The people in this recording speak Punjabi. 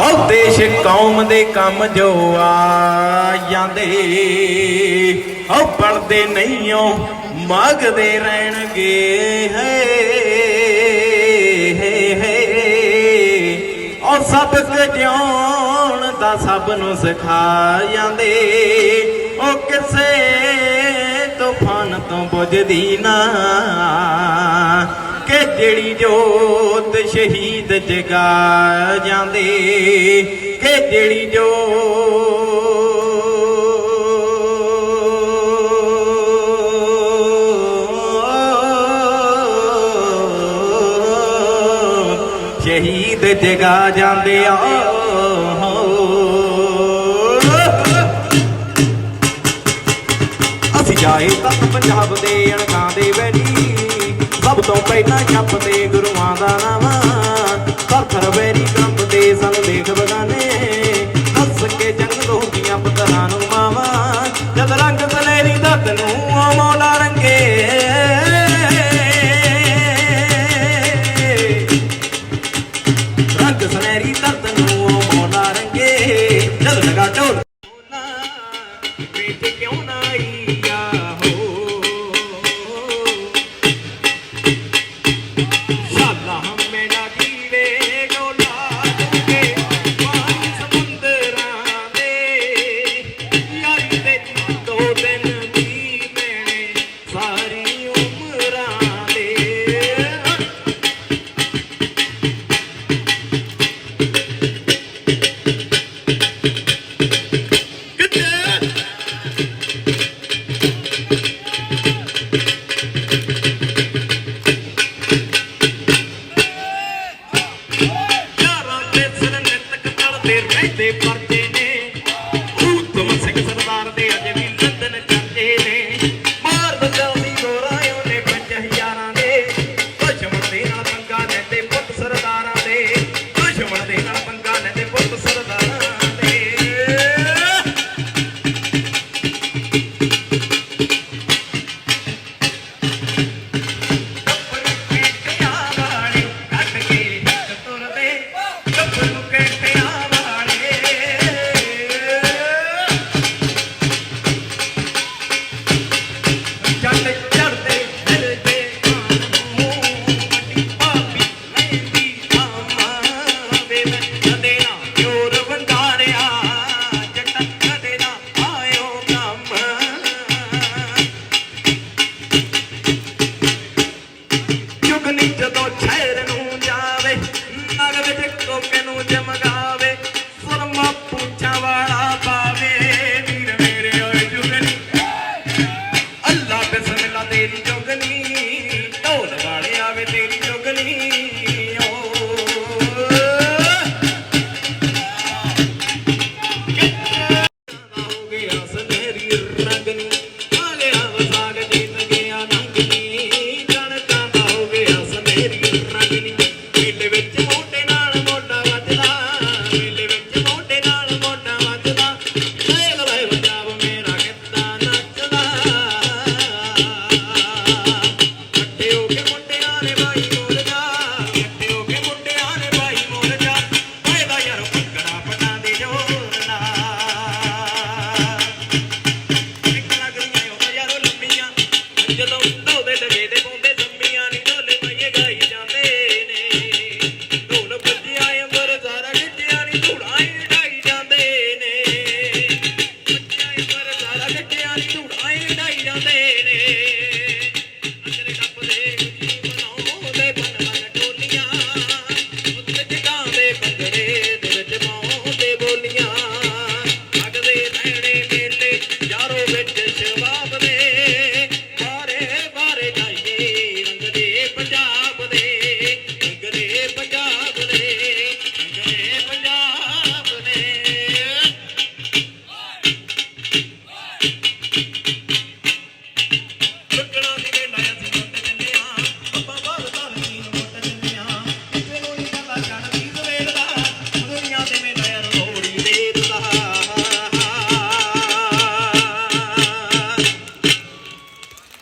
ਹਉ ਦੇਸ਼ ਕੌਮ ਦੇ ਕੰਮ ਜੋ ਆ ਜਾਂਦੇ ਹਉ ਨਹੀਂ ਓ ਮੰਗਦੇ ਰਹਿਣਗੇ, ਹੈ ਔਰ ਸਬਕ ਜਿਉਣ ਦਾ ਸਭ ਨੂੰ ਸਿਖਾ ਜਾਂਦੇ ਉਹ ਕਿਸੇ ਤੂਫਾਨ ਤੋਂ ਬੁਝਦੀ ਨਾ, ਕਿ ਜਿਹੜੀ ਜੋ ਸ਼ਹੀਦ ਜਗਾ ਜਾਂਦੇ ਖੇਜੜੀ ਜੋ ਸ਼ਹੀਦ ਜਗਾ ਜਾਂਦੇ ਆ। ਅਸੀਂ ਜਾਏ ਤਾਂ ਪੰਜਾਬ ਦੇ ਅਣਕਾਂ ਦੇ ਵੈਲੀ ਸਭ ਤੋਂ ਪਹਿਲਾਂ ਜਪਦੇ ਗੁਰੂਆਂ ਦਾ ਨਾਮ। to begin. de parte दो खैर